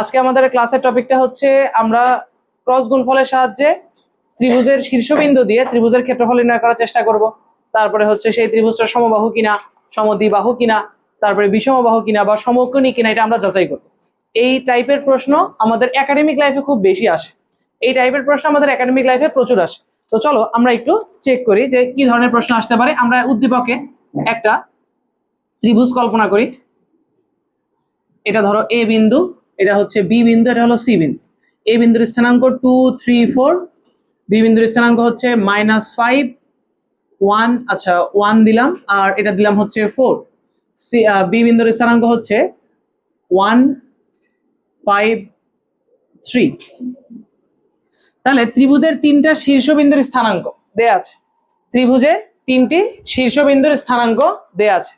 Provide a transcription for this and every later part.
আজকে আমাদের ক্লাসের টপিকটা হচ্ছে আমরা ক্রস গুণফলের সাহায্যে ত্রিভুজের শীর্ষবিন্দু দিয়ে ত্রিভুজের ক্ষেত্রফল নির্ণয় করার চেষ্টা করব। তারপরে হচ্ছে সেই ত্রিভুজটা সমবাহু কিনা, সমদ্বিবাহু কিনা, তারপরে বিষমবাহু কিনা বা সমকোণী কিনা, এটা আমরা যাচাই করব। এই টাইপের প্রশ্ন আমাদের একাডেমিক লাইফে খুব বেশি আসে। এই টাইপের প্রশ্ন আমাদের একাডেমিক লাইফে প্রচুর আসে। তো চলো, আমরা একটু চেক করি যে কি ধরনের প্রশ্ন আসতে পারে। আমরা উদ্দীপকে একটা ত্রিভুজ কল্পনা করি। এটা ধরো এ বিন্দু এটা হচ্ছে বি বিন্দু, এটা হলো সি বিন্দু। এ বিন্দুর স্থানাঙ্ক টু থ্রি ফোর বি বিন্দুর স্থানাঙ্ক হচ্ছে মাইনাস ফাইভ ওয়ান আচ্ছা ওয়ান দিলাম, আর এটা দিলাম হচ্ছে ফোর সি বি বিন্দুর স্থানাঙ্ক হচ্ছে ওয়ান ফাইভ থ্রি তাহলে ত্রিভুজের তিনটা শীর্ষবিন্দুর স্থানাঙ্ক দেয়া আছে। ত্রিভুজের তিনটি শীর্ষবিন্দুর স্থানাঙ্ক দেয়া আছে।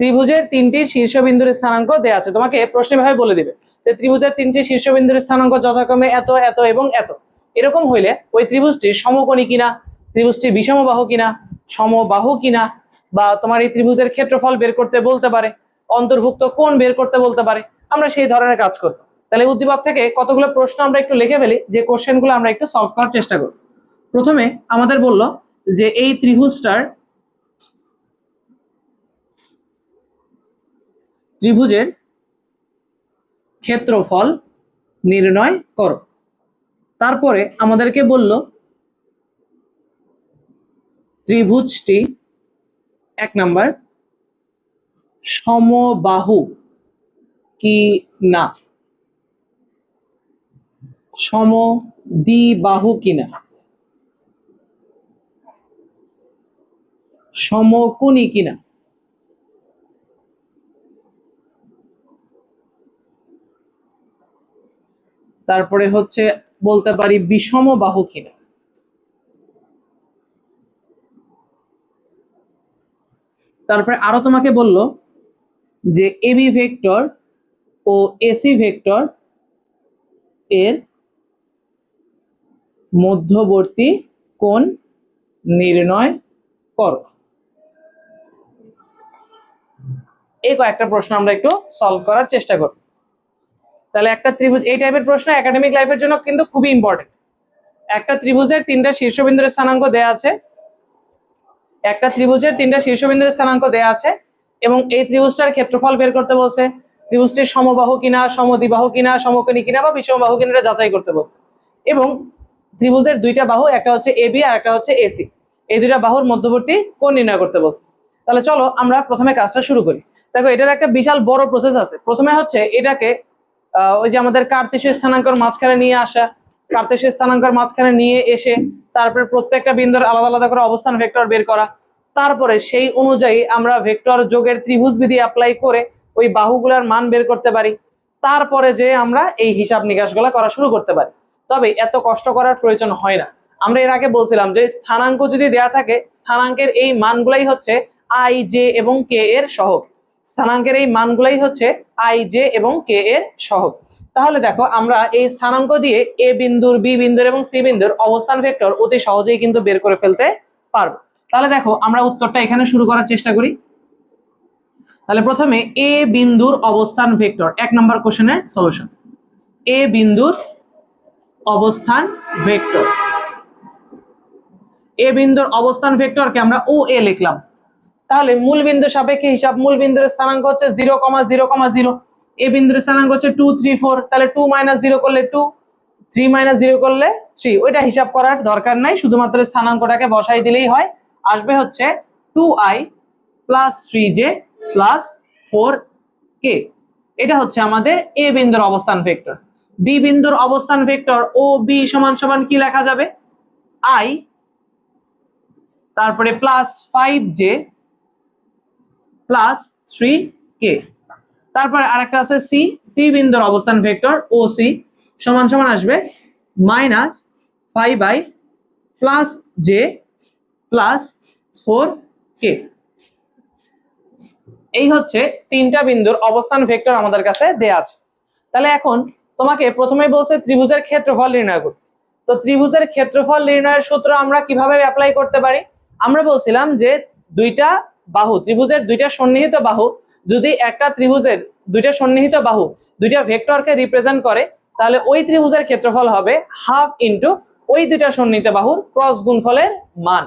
ত্রিভুজের তিনটি শীর্ষবিন্দুর স্থানাঙ্ক দেয়া আছে। তোমাকে প্রশ্ন ভাবে বলে দিবে। যে ত্রিভুজের তিনটি শীর্ষবিন্দুর স্থানাঙ্ক যথাক্রমে এত এত এবং এত। এরকম হইলে ওই ত্রিভুজটি সমকোণী কিনা, ত্রিভুজটি বিষমবাহু কিনা, সমবাহু কিনা, বা তোমার এই ত্রিভুজের ক্ষেত্রফল বের করতে বলতে পারে, অন্তর্ভুক্ত কোণ বের করতে বলতে পারে, আমরা সেই ধরনের কাজ করব। তাহলে উদ্দীপক থেকে কতগুলো প্রশ্ন আমরা একটু লিখে ফেলি, যে কোশ্চেনগুলো আমরা একটু সলভ করার চেষ্টা করব। প্রথমে আমাদের বলল যে এই ত্রিভুজটার ত্রিভুজের ক্ষেত্রফল নির্ণয় করো। তারপরে আমাদেরকে বলল, ত্রিভুজটি এক নাম্বার, সমবাহু কি না? সমদ্বিবাহু কিনা সমকোণী কিনা তারপরে হচ্ছে বলতে পারি বিষম বাহু কিনা। তারপরে আরও তোমাকে বলল যে এবি ভেক্টর ও এসি ভেক্টর এর মধ্যবর্তী কোণ নির্ণয় করো। এই কয়েকটা প্রশ্ন আমরা একটু সলভ করার চেষ্টা করব। তাহলে একটা ত্রিভুজ এই টাইপের প্রশ্ন একাডেমিক লাইফের জন্য কিন্তু খুবই ইম্পর্টেন্ট একটা ত্রিভুজের তিনটা শীর্ষবিন্দুর স্থানাঙ্ক দেয়া আছে। একটা ত্রিভুজের তিনটা শীর্ষবিন্দুর স্থানাঙ্ক দেয়া আছে এবং এই ত্রিভুজটার ক্ষেত্রফল বের করতে বলছে। ত্রিভুজটির সমবাহু কিনা, সমদ্বিবাহু কিনা, সমকোণী কিনা বা বিষমবাহু কিনা যাচাই করতে বলছে। এবং ত্রিভুজের দুইটা বাহু, একটা হচ্ছে এবি আর একটা হচ্ছে এসি এই দুইটা বাহুর মধ্যবর্তী কোণ নির্ণয় করতে বলছে। তাহলে চলো আমরা প্রথমে কাজটা শুরু করি। দেখো, এটার একটা বিশাল বড় প্রসেস আছে। প্রথমে হচ্ছে এটাকে ওই যে আমাদের কার্তেশীয় স্থানাঙ্কর মাঝখানে নিয়ে আসা কার্তেশীয় স্থানাঙ্কর মাঝখানে নিয়ে এসে তারপরে প্রত্যেকটা বিন্দুর আলাদা আলাদা করে অবস্থান ভেক্টর বের করা। তারপরে সেই অনুযায়ী আমরা ভেক্টর যোগের ত্রিভুজ বিধি অ্যাপ্লাই করে ওই বাহুগুলার মান বের করতে পারি। তারপরে যে আমরা এই হিসাব নিকাশগুলো করা শুরু করতে পারি। তবে এত কষ্ট করার প্রয়োজন হয় না। আমরা এর আগে বলছিলাম যে স্থানাঙ্ক যদি দেয়া থাকে, স্থানাঙ্কের এই মানগুলাই হচ্ছে আই জে এবং কে এর সহগ। স্থানাঙ্কের এই মানগুলাই হচ্ছে আই, জে এবং কে এর সহগ। তাহলে দেখো, আমরা এই স্থানাঙ্ক দিয়ে এ বিন্দুর, বি বিন্দুর এবং সি বিন্দুর অবস্থান ভেক্টর অতি সহজেই কিন্তু বের করে ফেলতে পারব। তাহলে দেখো, আমরা উত্তরটা এখানে শুরু করার চেষ্টা করি। তাহলে প্রথমে এ বিন্দুর অবস্থান ভেক্টর, এক নম্বর কোশ্চেনের সলিউশন। এ বিন্দুর অবস্থান ভেক্টর। এ বিন্দুর অবস্থান ভেক্টরকে আমরা ও এ লিখলাম। তাহলে মূল বিন্দু সাপেক্ষে হিসাব, মূল বিন্দুর স্থানাঙ্ক হচ্ছে zero comma zero comma zero A বিন্দুর স্থানাঙ্ক হচ্ছে টু থ্রি ফোর তাহলে টু মাইনাস জিরো করলে টু থ্রি মাইনাস জিরো করলে থ্রি ওইটা হিসাব করার দরকার নাই, শুধুমাত্র স্থানাঙ্কটাকে বসাই দিলেই হয়। আসবে হচ্ছে two i plus three j plus four k এটা হচ্ছে আমাদের এ বিন্দুর অবস্থান ভেক্টর বি বিন্দুর অবস্থান ভেক্টর ও বি সমান সমান কি লেখা যাবে? আই তারপরে plus five j plus three k. তারপরে আরেকটা আছে সি। সি বিন্দুর অবস্থান ভেক্টর ও সি সমান সমান আসবে minus five i plus j plus four k. এই হচ্ছে তিনটা বিন্দুর অবস্থান ভেক্টর আমাদের কাছে দেয়া আছে। তাহলে এখন তোমাকে প্রথমেই বলছে ত্রিভুজের ক্ষেত্রফল নির্ণয় করতে। তো ত্রিভুজের ক্ষেত্রফল নির্ণয়ের সূত্র আমরা কীভাবে অ্যাপ্লাই করতে পারি? আমরা বলছিলাম যে দুইটা বাহু, ত্রিভুজের দুইটা সন্নিহিত বাহু, যদি একটা ত্রিভুজের দুইটা সন্নিহিত বাহু দুইটা ভেক্টরকে রিপ্রেজেন্ট করে, তাহলে ওই ত্রিভুজের ক্ষেত্রফল হবে হাফ ইন্টু ওই দুইটা সন্নিহিত বাহুর ক্রস গুণফলের মান।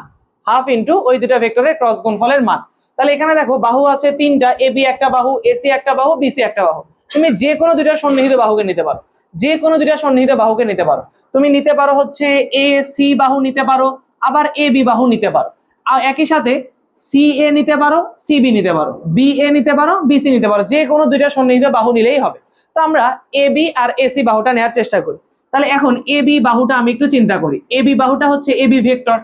হাফ ইন্টু ওই দুইটা ভেক্টরের ক্রস গুণফলের মান। তাহলে এখানে দেখো, বাহু আছে তিনটা এ বি একটা বাহু এসি একটা বাহু বিসি একটা বাহু। তুমি যে কোনো দুইটা সন্নিহিত বাহুকে নিতে পারো। যে কোনো দুইটা সন্নিহিত বাহুকে নিতে পারো। তুমি নিতে পারো হচ্ছে এ সি বাহু নিতে পারো, আবার এ বি বাহু নিতে পারো। আর একই সাথে সি এ নিতে পারো সি বি নিতে পারো বি এ নিতে পারো বিসি নিতে পারো, যে কোনো দুইটা সন্নিহিত বাহু নিলেই হবে। তো আমরা এ বি আর এসি বাহুটা নেওয়ার চেষ্টা করি। তাহলে এখন এ বি বাহুটা আমি একটু চিন্তা করি। এ বি বাহুটা হচ্ছে A B vector.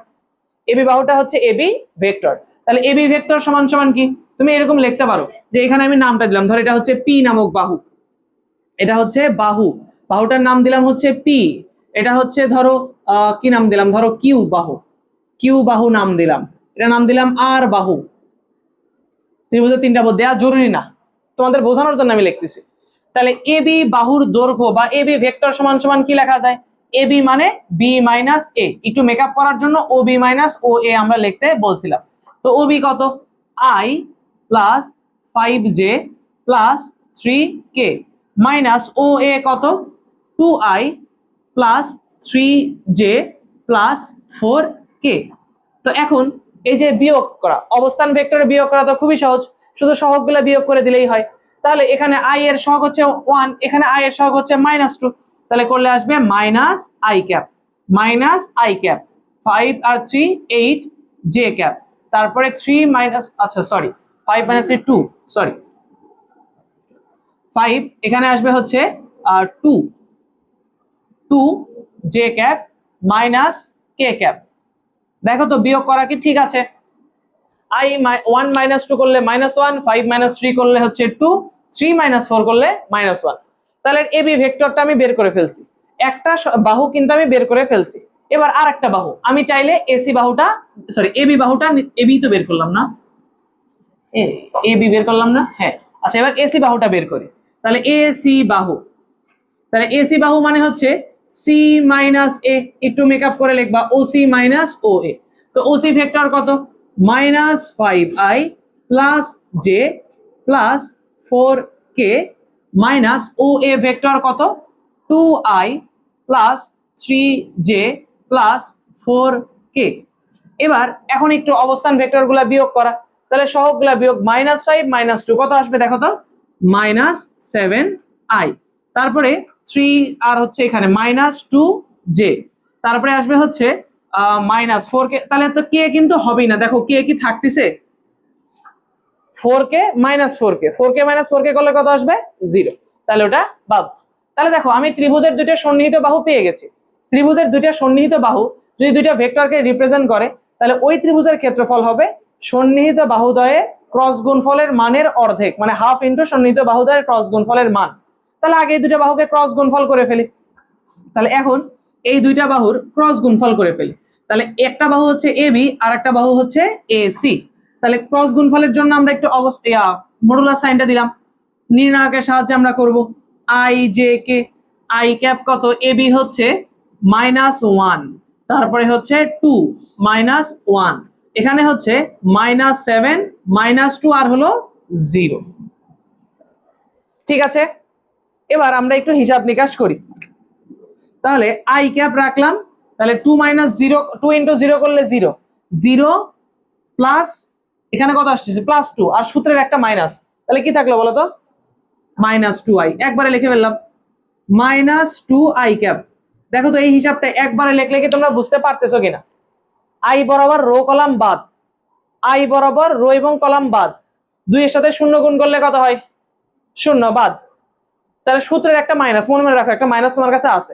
A B বাহুটা হচ্ছে এ বি ভেক্টর। তাহলে এ বি ভেক্টর সমান সমান কি? তুমি এরকম লিখতে পারো যে এখানে আমি নামটা দিলাম। ধর এটা হচ্ছে পি নামক বাহু। এটা হচ্ছে বাহু। বাহুটার নাম দিলাম হচ্ছে পি এটা হচ্ছে ধরো কি নাম দিলাম? ধরো কিউ বাহু। কিউ বাহু নাম দিলাম। এটা নাম দিলাম আর বাহু। ত্রিভুজের তিনটা বোধ দেওয়া জরুরি না। তোমাদের বোঝানোর জন্য আমি লিখতেছি। তাহলে এ বি বাহুর দৈর্ঘ্য বা এ বি ভেক্টর সমান সমান কি লেখা যায়? এ বি মানে বি মাইনাস এ। একটু মেকআপ করার জন্য ও বি মাইনাস ও এ আমরা লিখতে বলছিলাম। তো ও বি কত? I plus five j plus three k. Minus O A কত? Two i plus three j plus four k. তো এখন এই যে বিয়োগ করা, অবস্থান ভেক্টরে বিয়োগ করা তো খুবই সহজ, শুধু সহগগুলো বিয়োগ করে দিলেই হয়। তাহলে এখানে আই এর সহগ হচ্ছে ওয়ান এখানে আই এর সহগ হচ্ছে মাইনাস টু তাহলে করলে আসবে minus i cap minus i cap five R three eight j cap তারপরে থ্রি মাইনাস আচ্ছা sorry five minus two sorry five এখানে আসবে হচ্ছে two two j cap minus k cap দেখো তো বিয়োগ করা কি? ঠিক আছে। আই ওয়ান মাইনাস টু করলে minus one five minus three করলে হচ্ছে টু থ্রি মাইনাস ফোর করলে মাইনাস ওয়ান তাহলে এ বি ভেক্টরটা আমি বের করে ফেলছি। একটা বাহু কিন্তু আমি বের করে ফেলছি। এবার আর একটা বাহু। আমি চাইলে এসি বাহুটা সরি এ বি বাহুটা এ বি তো বের করলাম না। এ বি বের করলাম না? হ্যাঁ। আচ্ছা এবার এসি বাহুটা বের করি। তাহলে এসি বাহু। তাহলে এসি বাহু মানে হচ্ছে সি মাইনাস এ একটু মেকআপ করে লিখবা ও সি মাইনাস ও এ তো ও সি ভেক্টর কত? Minus five i plus j plus four k minus O A vector কত? Two i plus three j plus four k এবার এখন একটু অবস্থান ভেক্টরগুলা বিয়োগ করা। তাহলে সহগগুলা বিয়োগ মাইনাস ফাইভ মাইনাস টু কত আসবে দেখো তো? মাইনাস সেভেন আই তারপরে থ্রি আর হচ্ছে এখানে মাইনাস টু জে তারপরে আসবে হচ্ছে মাইনাস ফোর কে তাহলে তো কে কিন্তু হবেই না। দেখো কে কি থাকতেছে? Four k minus four k four k minus four k করলে কত আসবে? জিরো তাহলে ওটা বাদ। তাহলে দেখো, আমি ত্রিভুজের দুইটা সন্নিহিত বাহু পেয়ে গেছি। ত্রিভুজের দুইটা সন্নিহিত বাহু যদি দুইটা ভেক্টরকে রিপ্রেজেন্ট করে, তাহলে ওই ত্রিভুজের ক্ষেত্রফল হবে সন্নিহিত বাহুদয়ের ক্রস গুণফলের মানের অর্ধেক মানে হাফ ইন্টু সন্নিহিত বাহুদয়ের ক্রস গুণফলের মান। তাহলে আগে এই দুইটা বাহুকে ক্রস গুণফল করে ফেলি। তাহলে এখন এই দুইটা বাহুর ক্রস গুণফল করে ফেলি। তাহলে একটা বাহু হচ্ছে এ বি আর একটা বাহু হচ্ছে এ সি তাহলে ক্রস গুণফলের জন্য আমরা একটু অবস্থা মডুলার সাইনটা দিলাম। নির্ণায়কের সাহায্যে আমরা করব। I j k i cap কত? এ বি হচ্ছে মাইনাস ওয়ান তারপরে হচ্ছে টু মাইনাস ওয়ান এখানে হচ্ছে মাইনাস সেভেন মাইনাস টু আর হলো জিরো ঠিক আছে? এবার আমরা একটু হিসাব নিকাশ করি। তাহলে আই ক্যাপ রাখলাম, তাহলে two minus zero two into zero করলে জিরো জিরো প্লাস এখানে কত আসছে? প্লাস টু আর সূত্রের একটা মাইনাস তাহলে কি থাকল বলো তো মাইনাস টু আই একবারে লিখে ফেললাম মাইনাস টু আই ক্যাপ দেখো তো এই হিসাবটা একবারে লিখলে কি তোমরা বুঝতে পারতেছো কিনা? আই বরাবর রো কলাম বাদ। আই বরাবর রো এবং কলাম বাদ। দুইয়ের সাথে শূন্য গুণ করলে কত হয়? শূন্য বাদ। তাহলে সূত্রের একটা মাইনাস মনে মনে রাখো, একটা মাইনাস তোমার কাছে আছে।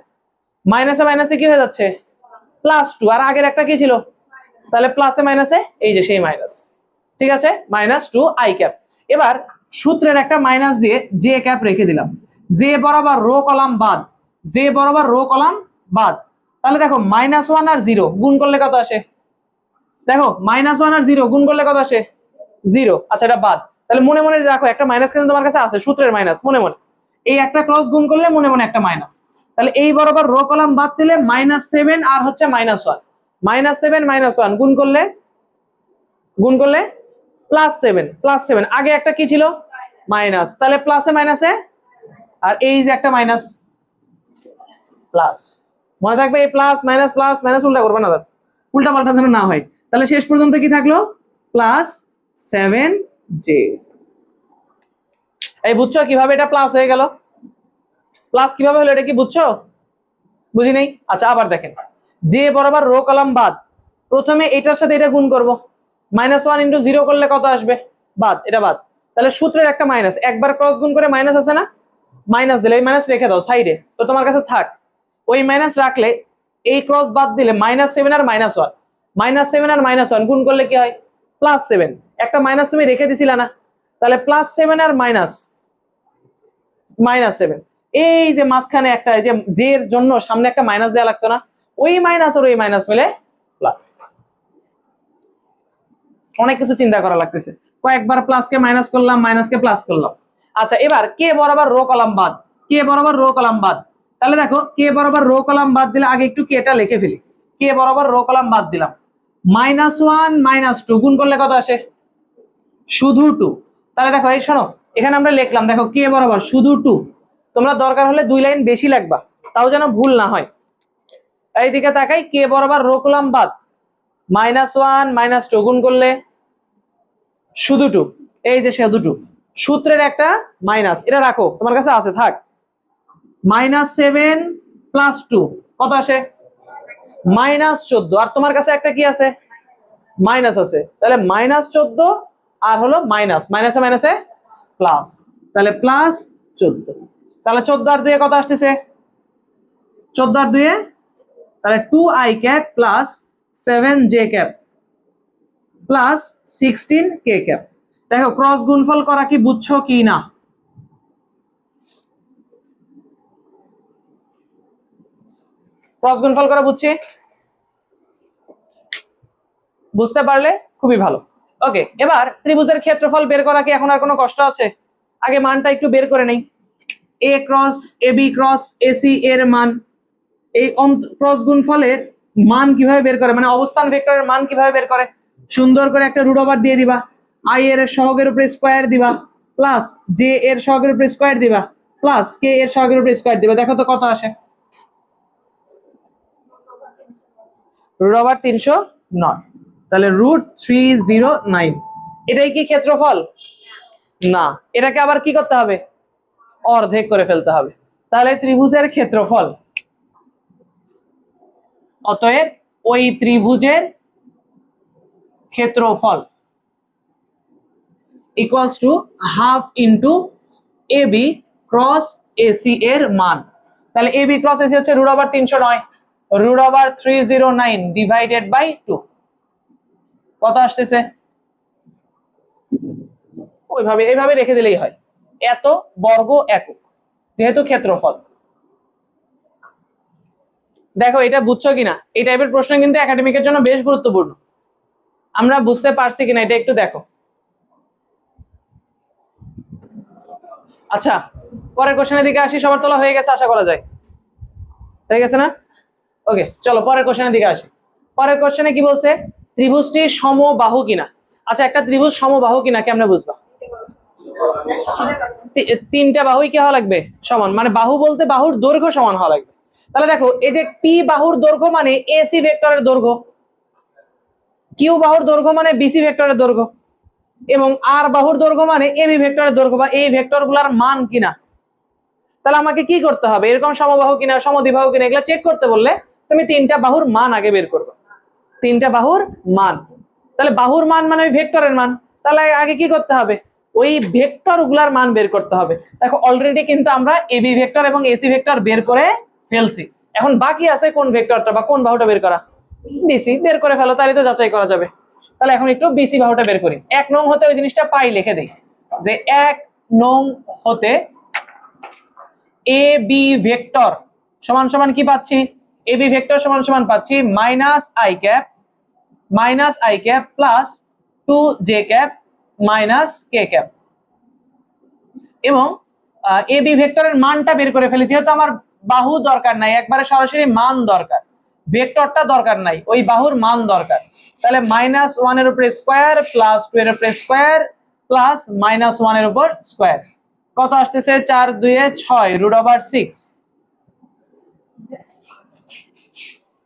মাইনাসে মাইনাসে কি হয়ে যাচ্ছে? প্লাস টু আর আগের একটা কি ছিল? তাহলে প্লাসে মাইনাসে এই যে সেই মাইনাস ঠিক আছে? মাইনাস টু আই ক্যাপ এবার সূত্রের একটা মাইনাস দিয়ে জে ক্যাপ রেখে দিলাম। জে বরাবর রো কলাম বাদ। জে বরাবর রো কলাম বাদ। তাহলে দেখো মাইনাস ওয়ান আর জিরো গুণ করলে কত আসে? দেখো মাইনাস ওয়ান আর জিরো গুণ করলে কত আসে? জিরো আচ্ছা এটা বাদ। তাহলে মনে মনে রাখো, একটা মাইনাস কিন্তু তোমার কাছে আছে, সূত্রের মাইনাস মনে মনে। এই একটা ক্রস গুণ করলে মনে মনে একটা মাইনাস তাহলে এই বরাবর রো কলাম বাদ দিলে মাইনাস সেভেন আর হচ্ছে minus one minus seven minus one গুণ করলে গুণ করলে প্লাস সেভেন প্লাস সেভেন আগে একটা কি ছিল? মাইনাস তাহলে প্লাসে মাইনাসে আর এই যে একটা মাইনাস প্লাস মনে থাকবে এই প্লাস মাইনাস প্লাস মাইনাস উল্টা করবে না উল্টা পাল্টা যেন না হয়। তাহলে শেষ পর্যন্ত কি থাকল? প্লাস সেভেন জে এই বুঝছ কীভাবে এটা প্লাস হয়ে গেল? প্লাস কীভাবে হলো এটা কি বুঝছ? বুঝি নেই? আচ্ছা আবার দেখেন। যে বরাবর রো কলাম বাদ। প্রথমে এটার সাথে এটা গুণ করব। মাইনাস ওয়ান ইন্টু জিরো করলে কত আসবে? বাদ, এটা বাদ। তাহলে সূত্রের একটা মাইনাস একবার ক্রস গুণ করে মাইনাস আছে না? মাইনাস দিলে, এই মাইনাস রেখে দাও সাইডে তো তোমার কাছে থাক। ওই মাইনাস রাখলে, এই ক্রস বাদ দিলে মাইনাস সেভেন আর মাইনাস ওয়ান মাইনাস সেভেন আর মাইনাস ওয়ান গুণ করলে কি হয়? প্লাস সেভেন একটা মাইনাস তুমি রেখে দিছিলে না। তাহলে প্লাস সেভেন আর মাইনাস মাইনাস সেভেন এই যে মাঝখানে একটা যে জের জন্য সামনে একটা মাইনাস দেওয়া লাগতো না, ওই মাইনাস আর ওই মাইনাস মিলে প্লাস অনেক কিছু চিন্তা করা লাগতেছে। কয়েকবার প্লাসকে মাইনাস করলাম মাইনাসকে প্লাস করলাম। আচ্ছা এবার কে বরাবর রো কলাম বাদ। কে বরাবর রো কলাম বাদ। তাহলে দেখো কে বরাবর রো কলাম বাদ দিলে আগে একটু কেটা লিখে ফেলি। কে বরাবর রো কলাম বাদ দিলাম। মাইনাস ওয়ান মাইনাস টু গুণ করলে কত আসে? শুধু টু তাহলে দেখো, এই শোনো এখানে আমরা লিখলাম, দেখো, কে বরাবর? শুধু টু। তোমরা দরকার হলে দুই লাইন বেশি লাগবা, তাও যেন ভুল না হয়। এইদিকে তাকাই, কে বরাবর রো কলাম বাদ? মাইনাস ওয়ান, মাইনাস টু, গুণ করলে শুধু টু, এই যে শুধু টু। সূত্রের একটা মাইনাস, এটা রাখো, তোমার কাছে আছে, থাক। মাইনাস সেভেন প্লাস টু, কত আসে? মাইনাস চোদ্দ, আর তোমার কাছে একটা কি আছে? মাইনাস আছে। তাহলে মাইনাস চোদ্দ আর হলো মাইনাস, মাইনাসে মাইনাসে প্লাস তাহলে প্লাস চোদ্দ। তাহলে চোদ্দ আর দুয়ে কত আসতেছে? চোদ্দ আর দুয়ে তাহলে two i cap plus seven j cap plus sixteen k cap দেখো ক্রস গুণফল করা কি বুঝছ কি না? ক্রস গুণফল করা বুঝছি? বুঝতে পারলে খুবই ভালো। ওকে এবার ত্রিভুজের ক্ষেত্রফল বের করা কি এখন আর কোনো কষ্ট আছে? আগে মানটা একটু বের করে নেই। A cross A B cross AC এর মান। এই ক্রস গুণফলের মান কীভাবে বের করে? মানে অবস্থান ভেক্টরের মান কীভাবে বের করে? সুন্দর করে একটা রুট ওভার দিয়ে দিবা। আই এর সহগের উপরে স্কোয়ার দিবা। প্লাস জে এর সহগের উপরে স্কোয়ার দিবা। প্লাস কে এর সহগের উপরে স্কোয়ার দিবা। দেখো তো কত আসে। রুট ওভার তিনশো নয়। তাহলে রুট থ্রি জিরো নাইন এটাই কি ক্ষেত্রফল? না। এটাকে আবার কি করতে হবে? অর্ধেক করে ফেলতে হবে। তাহলে ত্রিভুজের ক্ষেত্রফল। অতএব ওই ত্রিভুজের ক্ষেত্রফল equals to half into A B cross AC এর মান। তাহলে এ বি ক্রস এসি হচ্ছে রুট ওভার তিনশো নয়। Root over three zero nine divided by two কত আসতেছে? ওইভাবে, এইভাবে রেখে দিলেই হয়। এত বর্গ একক, যেহেতু ক্ষেত্রফল। দেখো, এটা বুঝছ কিনা? এই টাইপের প্রশ্ন কিন্তু একাডেমিকের জন্য বেশ গুরুত্বপূর্ণ। আমরা বুঝতে পারছি কিনা, এটা একটু দেখো। আচ্ছা পরের কোশ্চেনের দিকে আসি, সবার তোলা হয়ে গেছে, আশা করা যায়। হয়ে গেছে না? ওকে চলো, পরের কোশ্চেনের দিকে আসি। পরের কোশ্চেনে কি বলছে? ত্রিভুজটি সমবাহু কিনা? আচ্ছা একটা ত্রিভুজ সমবাহু কিনা? কেমনে বুঝবা? তিনটা বাহুই কি হওয়া লাগবে? সমান। মানে বাহু বলতে বাহুর দৈর্ঘ্য সমান হওয়া লাগবে। তাহলে দেখো, এই যে পি বাহুর দৈর্ঘ্য মানে এসি ভেক্টরের দৈর্ঘ্য। কিউ বাহুর দৈর্ঘ্য মানে বিসি ভেক্টরের দৈর্ঘ্য। এবং আর বাহুর দৈর্ঘ্য মানে এবি ভেক্টরের দৈর্ঘ্য বা এই ভেক্টরগুলার মান কিনা। তাহলে আমাকে কি করতে হবে? এরকম সমবাহু কিনা, সমদ্বিবাহু কিনা, এগুলো চেক করতে বললে তুমি তিনটা বাহুর মান আগে বের করবে। তিনটা বাহুর মান। তাহলে বাহুর মান মানে ওই ভেক্টরের মান। তাহলে আগে কি করতে হবে? ওই ভেক্টরগুলার মান বের করতে হবে। দেখো অলরেডি কিন্তু আমরা এবি ভেক্টর এবং এসি ভেক্টর বের করে ফেলছি। এখন বাকি আছে কোন ভেক্টরটা বা কোন বাহুটা বের করা? বিসি বের করে ফেলো, তাহলে তো যাচাই করা যাবে। তাহলে এখন একটু বিসি বাহুটা বের করি। এক নং হতে ওই জিনিসটা পাই, লিখে দেই। যে এক নং হতে এ বি ভেক্টর। সমান সমান কি পাচ্ছি? এ বি ভেক্টর সমান সমান পাচ্ছি minus i cap minus i cap plus two j cap minus k cap এবং এ বি ভেক্টরের মানটা বের করে ফেলি, যেহেতু আমার বাহু দরকার নাই, একবারে সরাসরি মান দরকার। ভেক্টরটা দরকার নাই, ওই বাহুর মান দরকার। তাহলে মাইনাস ওয়ানের উপরে স্কোয়ার প্লাস টু এর উপরে স্কোয়ার প্লাস মাইনাস ওয়ানের উপর স্কোয়ার কত আসতেছে? চার, দুয়ে ছয় রুট ওভার সিক্স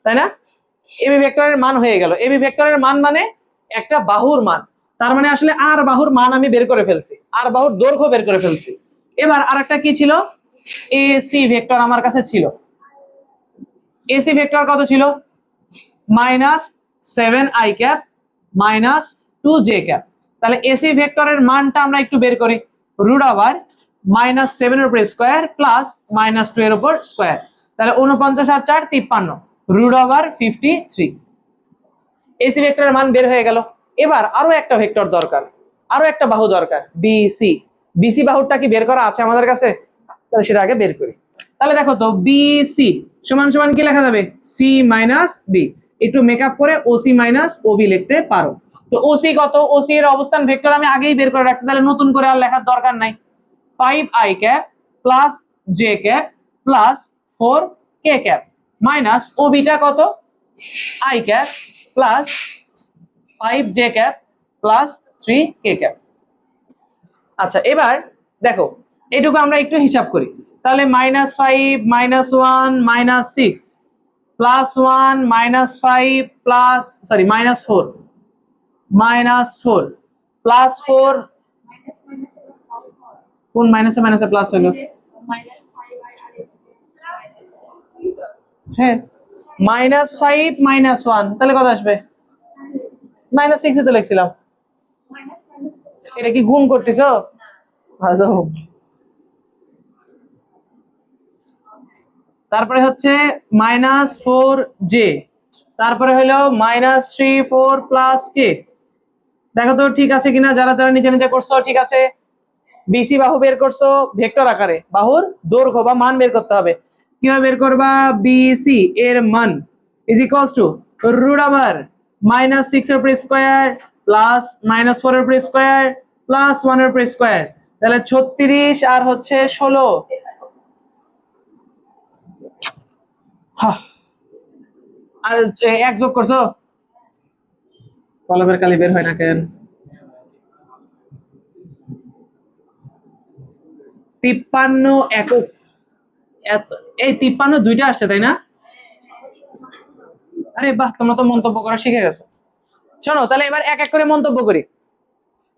তাই না? এবি ভেক্টরের মান হয়ে গেল। এবি ভেক্টরের মান মানে একটা বাহুর মান। তার মানে আসলে আর বাহুর মান আমি বের করে ফেলছি। আর বাহুর দৈর্ঘ্য বের করে ফেলছি। এবার আরেকটা কি ছিল? এসি ভেক্টর আমার কাছে ছিল। এসি ভেক্টর কত ছিল? Minus seven i cap minus two j cap. তাহলে এসি ভেক্টরের মানটা আমরা একটু বের করি। রুট ওভার মাইনাস সেভেনের উপর স্কোয়ার প্লাস মাইনাস টু এর উপর স্কোয়ার তাহলে উনপঞ্চাশ আর চার, তিপ্পান্ন। Root over fifty three AC ভেক্টরের মান বের হয়ে গেল। এবার আরও একটা ভেক্টর দরকার, আরও একটা বাহু দরকার বিসি বিসি বাহুটা কি বের করা আছে আমাদের কাছে? তাহলে সেটা আগে বের করি। তাহলে দেখো তো বিসি সমান সমান কি লেখা যাবে? সি মাইনাস বি একটু মেকআপ করে ওসি মাইনাস ওবি লিখতে পারো। তো ওসি কত? ওসি এর অবস্থান ভেক্টর আমি আগেই বের করে রাখছি, তাহলে নতুন করে আর লেখার দরকার নাই। Five i cap plus j cap plus four k cap minus ওবিটা কত? I cap plus five j cap plus three k cap আচ্ছা এবার দেখো এটুকু আমরা একটু হিসাব করি। তাহলে minus five minus one minus six plus one minus five plus sorry minus four minus four plus four কোন মাইনাসে মাইনাসে প্লাস হলো? হ্যাঁ। Minus five minus one. তাহলে কত আসবে? মাইনাস সিক্স তো লিখছিলাম। এটা কি গুণ করতেছো। তারপরে হচ্ছে মাইনাস ফোর জে। তারপরে হলো minus three four plus k? দেখো তো ঠিক আছে কিনা? যারা যারা নিজে নিজে করছ ঠিক আছে? বিসি বাহু বের করছ ভেক্টর আকারে। বাহুর দৈর্ঘ্য বা মান বের করতে হবে। কীভাবে বের করবা? বিসি এর মান is equals to root over minus six এর উপর স্কোয়ার প্লাস মাইনাস ফোর এর উপর স্কোয়ার প্লাস ওয়ানের উপর স্কোয়ার তাহলে ছত্রিশ আর হচ্ছে ষোলো। আর এক যোগ করছ? কলমের কালি বের হয় না কেন? তিপ্পান্ন একক। এই তিপ্পান্ন দুইটা আসছে, তাই না? আরে বাহ, তোমরা তো মন্তব্য করা শিখে গেছো। শোনো তাহলে এবার এক এক করে মন্তব্য করি।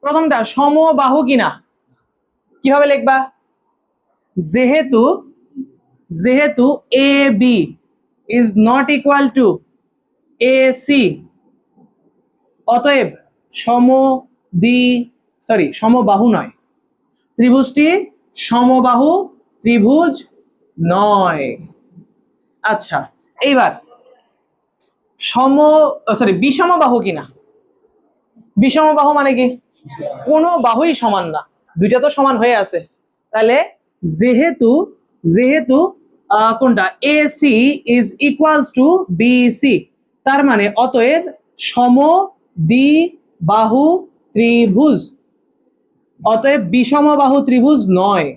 প্রথমটা, সমবাহু কিনা? কীভাবে লিখবা? যেহেতু যেহেতু A B is not equal to A C অতএব সম দ্বি সরি সমবাহু নয়। ত্রিভুজটি সমবাহু, ত্রিভুজ নয়। আচ্ছা এইবার। সম সরি বিষমবাহু কিনা বিষমবাহু মানে কি? কোনো বাহুই সমান না। দুইটা তো সমান হয়ে আছে। তাহলে যেহেতু যেহেতু কোনটা? A C is equals to BC তার মানে অতএব সম দ্বি বাহু ত্রিভুজ। অতএব বিষমবাহু ত্রিভুজ নয়।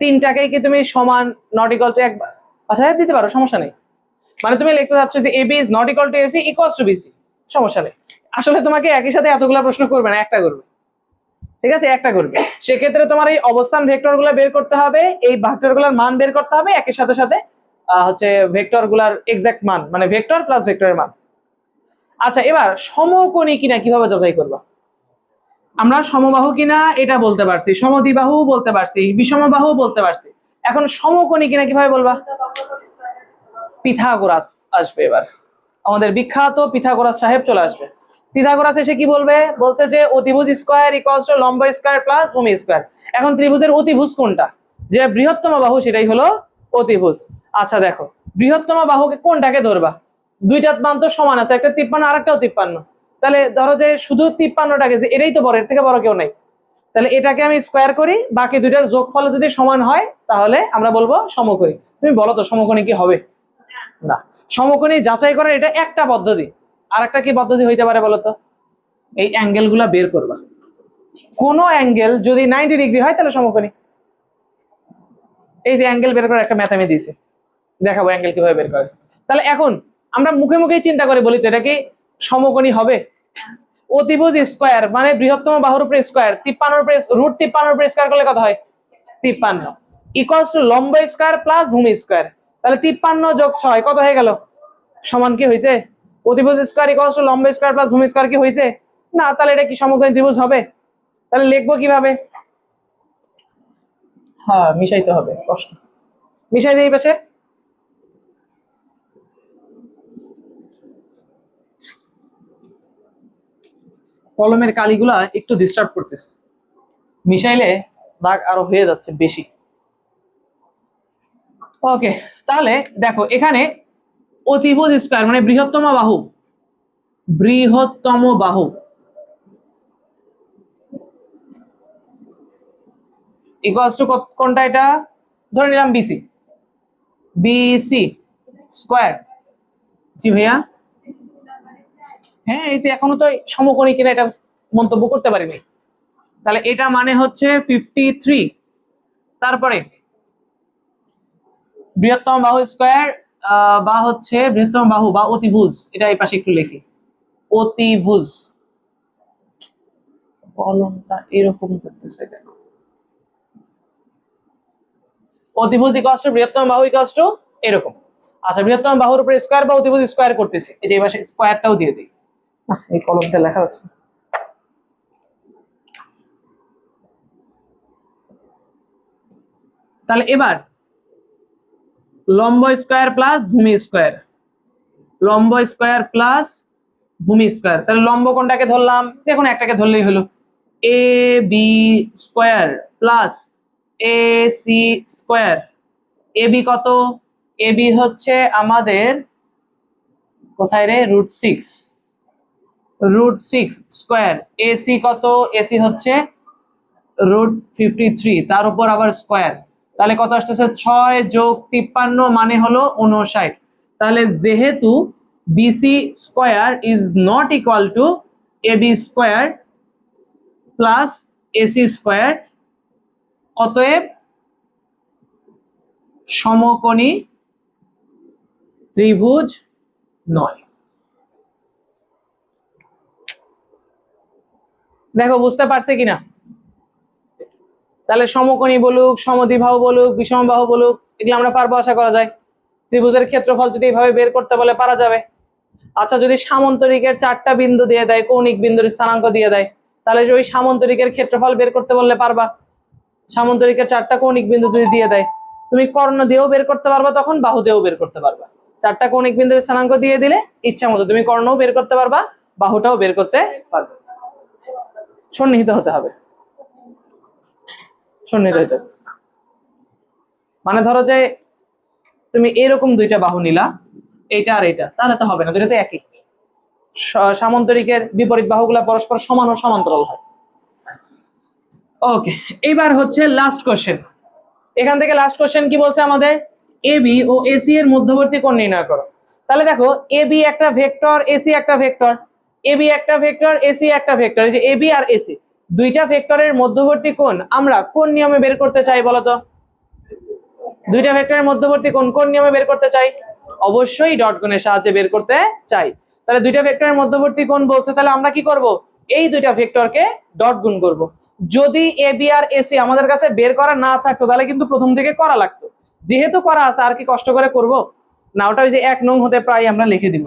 তিনটাকেই কি তুমি সমান নট ইকুয়াল টু একবার আচ্ছা হ্যাঁ, দিতে পারো সমস্যা নেই। মানে তুমি লিখতে চাচ্ছ যে AB is not equal to AC equals to BC সমস্যা নেই। আসলে তোমাকে একই সাথে এতগুলা প্রশ্ন করবে না একটা করবে। ঠিক আছে একটা করবে। সেক্ষেত্রে তোমার এই অবস্থান ভেক্টরগুলা বের করতে হবে এই ভেক্টরগুলার মান বের করতে হবে একই সাথে সাথে হচ্ছে ভেক্টরগুলার এক্সাক্ট মান মানে ভেক্টর প্লাস ভেক্টরের মান। আচ্ছা এবার সমকোণী কিনা কীভাবে যাচাই করবা? আমরা সমবাহু কিনা এটা বলতে পারছি সমদ্বিবাহু বলতে পারছি বিষমবাহু বলতে পারছি। এখন সমকোণী কিনা কীভাবে বলবা? পিথাগোরাস আসবে এবার। আমাদের বিখ্যাত পিথাগোরাস সাহেব চলে আসবে। পিথাগোরাস এসে কি বলবে? বলছে যে অতিভুজ স্কোয়ার ইকুয়ালস টু লম্ব স্কোয়ার প্লাস ভূমি স্কোয়ার। এখন ত্রিভুজের অতিভুজ কোনটা? যে বৃহত্তম বাহু সেটাই হলো অতিভুজ। আচ্ছা দেখো, বৃহত্তম বাহুকে কোনটাকে ধরবা? দুইটা মান তো সমান আছে, একটা তিপ্পান্ন আর একটাও তিপ্পান্ন তাহলে ধরো যে শুধু তিপ্পান্নটাকে, যে এটাই তো বড় এর থেকে বড় কেউ নাই। তাহলে এটাকে আমি স্কোয়ার করি, বাকি দুইটার যোগফল যদি সমান হয়, তাহলে আমরা বলব সমকোণী। তুমি বলো তো সমকোণী কি হবে? না। সমকোণী যাচাই করার এটা একটা পদ্ধতি। আর একটা কি পদ্ধতি হইতে পারে বলো তো? এই অ্যাঙ্গেলগুলা বের করবা। কোন অ্যাঙ্গেল যদি নাইনটি ডিগ্রি হয়, তাহলে সমকোণী। এই যে অ্যাঙ্গেল বের করার একটা ম্যাথ আমি দিয়েছি। দেখাবো অ্যাঙ্গেল কীভাবে বের করে। তাহলে এখন আমরা মুখে মুখেই চিন্তা করে, বলি তো, এটা কি সমকোণী হবে। অতিভুজ স্কোয়ার মানে বৃহত্তম বাহুর উপরে স্কোয়ার তিপ্পান্নর উপরে রুট তিপ্পান্নর উপরে স্কোয়ার করলে কত হয়? তিপ্পান্ন। ইকুয়ালস টু লম্ব স্কোয়ার প্লাস ভূমি স্কোয়ার তাহলে তিপ্পান্ন যোগ ছয়, কত হয়ে গেল? সমান কি হয়েছে অতিভুজ স্কোয়ার ইকুয়ালস টু লম্ব স্কোয়ার প্লাস ভূমি স্কোয়ার কি হয়েছে না, তাহলে এটা কি সমকোণী ত্রিভুজ হবে? তাহলে লিখব কীভাবে? হ্যাঁ মিশাইতে হবে কষ্ট মিশাই এই পাশে। কলমের কালিগুলা একটু ডিস্টার্ব করতেছে। মিশাইলে দাগ আরও হয়ে যাচ্ছে বেশি। ওকে তাহলে দেখো, এখানে অতিভুজ স্কোয়ার মানে বৃহত্তম বাহু। বৃহত্তম বাহু। ইকুয়ালস টু কোনটা এটা? ধরে নিলাম বিসি বিসি স্কোয়ার জি ভাইয়া? হ্যাঁ এই যে এখনও তো সমকোণী কিনা এটা মন্তব্য করতে পারিনি। তাহলে এটা মানে হচ্ছে ফিফটি থ্রি তারপরে, বৃহত্তম বাহু স্কোয়ার বা হচ্ছে বৃহত্তম বাহু বা অতিভুজ, এটা এই পাশে একটু লিখি। অতিভুজ। কলমটা এরকম করতেছে কেন? অতিভুজ ইকস্ট বৃহত্তম বাহু ইকস্ট এরকম। আচ্ছা বৃহত্তম বাহুর উপরে স্কোয়ার বা অতিভুজ স্কোয়ার করতেছি। এই যে এই স্কোয়ারটাও দিয়ে দিই। এই কলমটা লেখা যাচ্ছে। তাহলে এবার, লম্ব স্কোয়ার প্লাস ভূমি স্কোয়ার। লম্ব স্কোয়ার প্লাস ভূমি স্কোয়ার। তাহলে লম্ব কোনটাকে ধরলাম? দেখুন, একটাকে ধরলেই হলো। A, B square plus A, C square. A, B কত? এ, বি হচ্ছে আমাদের কোথায় রে? Root six. Root six square AC কত? এসি হচ্ছে রুট ফিফটি থ্রি তার উপর আবার স্কোয়ার। তাহলে কত আসতেছে? ছয় যোগ তিপ্পান্ন মানে হলো উনষাট তাহলে যেহেতু BC square is not equal to A B square plus AC square, অতএব সমকোণী ত্রিভুজ নয়। দেখো, বুঝতে পারছে কিনা? তাহলে সমকোণী বলুক, সমদ্বিবাহু বলুক, বিষমবাহু বলুক, এগুলো আমরা পারব আশা করা যায়। ত্রিভুজের ক্ষেত্রফল যদি এইভাবে বের করতে বলে, পারা যাবে। আচ্ছা যদি সামন্তরিকের চারটা বিন্দু দিয়ে দেয়, কৌণিক বিন্দুর স্থানাঙ্ক দিয়ে দেয়, তাহলে ওই সামন্তরিকের ক্ষেত্রফল বের করতে বললে পারবা। সামন্তরিকের চারটা কৌণিক বিন্দু যদি দিয়ে দেয়, তুমি কর্ণ দিয়েও বের করতে পারবা, তখন বাহু দিয়েও বের করতে পারবা। চারটা কৌণিক বিন্দুর স্থানাঙ্ক দিয়ে দিলে ইচ্ছা মতো তুমি কর্ণও বের করতে পারবা, বাহুটাও বের করতে পারবে। সন্নিহিত হতে হবে। সন্নিহিত হতে হবে। মানে ধরো যে তুমি এরকম দুইটা বাহু নিলা, এইটা আর এইটা, তাহলে তো হবে না, দুইটা তো একই। সামান্তরিকের বিপরীত বাহুগুলা পরস্পর সমান ও সমান্তরাল হয়। ওকে এবার হচ্ছে লাস্ট কোশ্চেন এখান থেকে লাস্ট কোশ্চেন কি বলছে আমাদের? এ বি ও এসি এর মধ্যবর্তী কোণ নির্ণয় করো। তাহলে দেখো এ বি একটা ভেক্টর এসি একটা ভেক্টর এ বি একটা ভেক্টর এসি একটা ভেক্টর এই যে এ বি আর এসি দুইটা ভেক্টরের মধ্যবর্তী কোণ আমরা কোন নিয়মে বের করতে চাই বলতো দুইটা ভেক্টরের মধ্যবর্তী কোণ কোন নিয়মে বের করতে চাই? অবশ্যই ডট গুণের সাহায্যে বের করতে চাই। তাহলে দুইটা ভেক্টরের মধ্যবর্তী কোণ বলছে, তাহলে আমরা কি করব? এই দুইটা ভেক্টরকে ডট গুণ করব। যদি এ বি আর এসি আমাদের কাছে বের করা না থাকতো, তাহলে কিন্তু প্রথম থেকে করা লাগতো। যেহেতু করা আছে, আর কি কষ্ট করে করব? না, ওটা ওই যে এক নং হতে প্রায় আমরা লিখে দিব।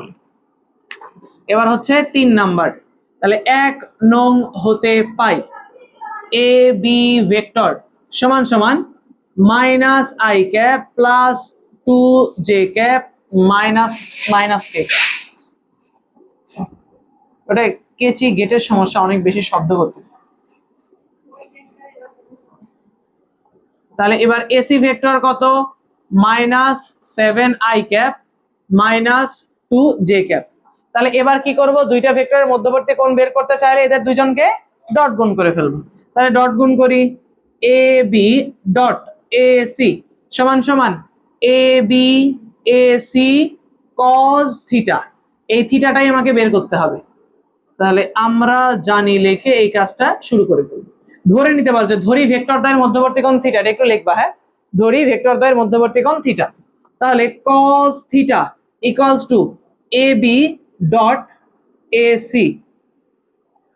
এবার হচ্ছে তিন নাম্বার। তাহলে এক নং হতে পাই। এ, বি ভেক্টর সমান সমান minus I cap plus two J cap minus minus K ওটা কেচি গেটের সমস্যা, অনেক বেশি শব্দ করতেছে। তাহলে এবার এসি ভেক্টর কত? Minus seven I cap minus two J cap. তাহলে এবার কি করব? দুইটা ভেক্টরের মধ্যবর্তী কোণ বের করতে চাইলে এদের দুজনকে ডট গুণ করে ফেলব। তাহলে ডট গুণ করি A B dot A C সমান সমান A B A C cos theta. এই থিটাটাই আমাকে বের করতে হবে। তাহলে আমরা জানি লিখে এই কাজটা শুরু করে ফেলব। ধরে নিতে পারো যে ধরি ভেক্টর দ্বয়ের মধ্যবর্তী কোণ থিটা একটু লিখবা হ্যাঁ? ধরি ভেক্টর দ্বয়ের মধ্যবর্তী কোণ থিটা। তাহলে cos theta equals to A B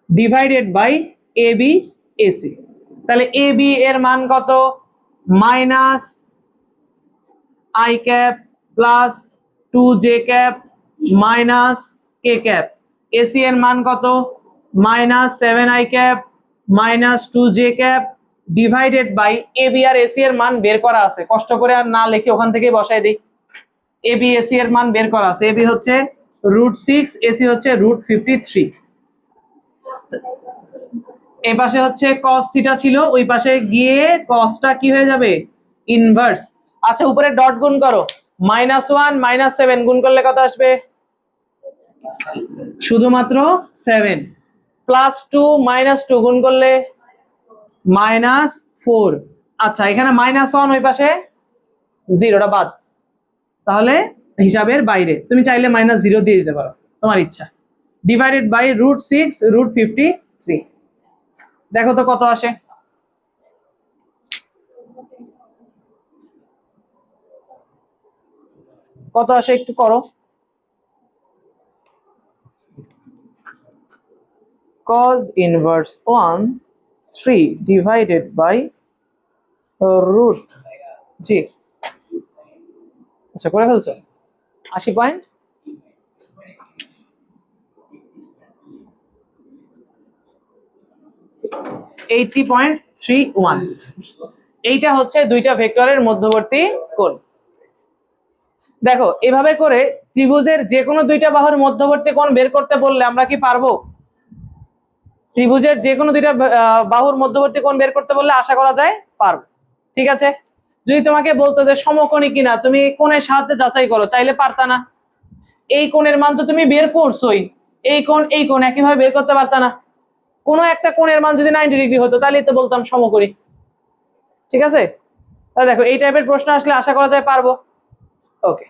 divided by A B A C তাহলে বি এর মান কত? Minus I cap plus two J cap minus K cap AC এর মান কত? Minus seven I cap minus two J cap divided by A B R AC এর মান বের করা আছে। কষ্ট করে আর না লিখে ওখান থেকেই বসাই দিই। এ বি এসি এর মান বের করা আছে। এ বি হচ্ছে রুট সিক্স, এসি হচ্ছে রুট ফিফটি থ্রি। এই পাশে হচ্ছে কস থিটা ছিল, ওই পাশে গিয়ে কসটা কি হয়ে যাবে? ইনভার্স আচ্ছা উপরে ডট গুণ করো। মাইনাস ওয়ান মাইনাস সেভেন গুণ করলে কত আসবে? শুধুমাত্র seven plus two minus two গুণ করলে মাইনাস ফোর আচ্ছা এখানে মাইনাস ওয়ান ওই পাশে জিরোটা বাদ। তাহলে হিসাবের বাইরে। তুমি চাইলে মাইনাস জিরো দিয়ে দিতে পারো তোমার ইচ্ছা। Divided by root six root fifty three দেখো তো কত আসে। কত আসে একটু করো। Inverse 1 3 divided by uh, root জি। আচ্ছা করে ফেলছো? আশি point. Eighty point three one এইটা হচ্ছে দুইটা ভেক্টরের মধ্যবর্তী কোণ। দেখো, এভাবে করে ত্রিভুজের যে কোনো দুইটা বাহুর মধ্যবর্তী কোণ বের করতে বললে আমরা কি পারব? ত্রিভুজের যে কোনো দুইটা বাহুর মধ্যবর্তী কোণ বের করতে বললে আশা করা যায় পারব। ঠিক আছে? যদি তোমাকে বলতো যে সমকোণী কিনা, তুমি কোণের সাহায্যে যাচাই করো, চাইলে পারতা না। এই কোণের মান তো তুমি বের করছোই। এই কোণ এই কোণ, একইভাবে বের করতে পারতা না। কোনো একটা কোণের মান যদি নাইনটি ডিগ্রি হতো তাহলে তো বলতাম সমকোণী। ঠিক আছে? তাহলে দেখো, এই টাইপের প্রশ্ন আসলে আশা করা যায় পারব। ওকে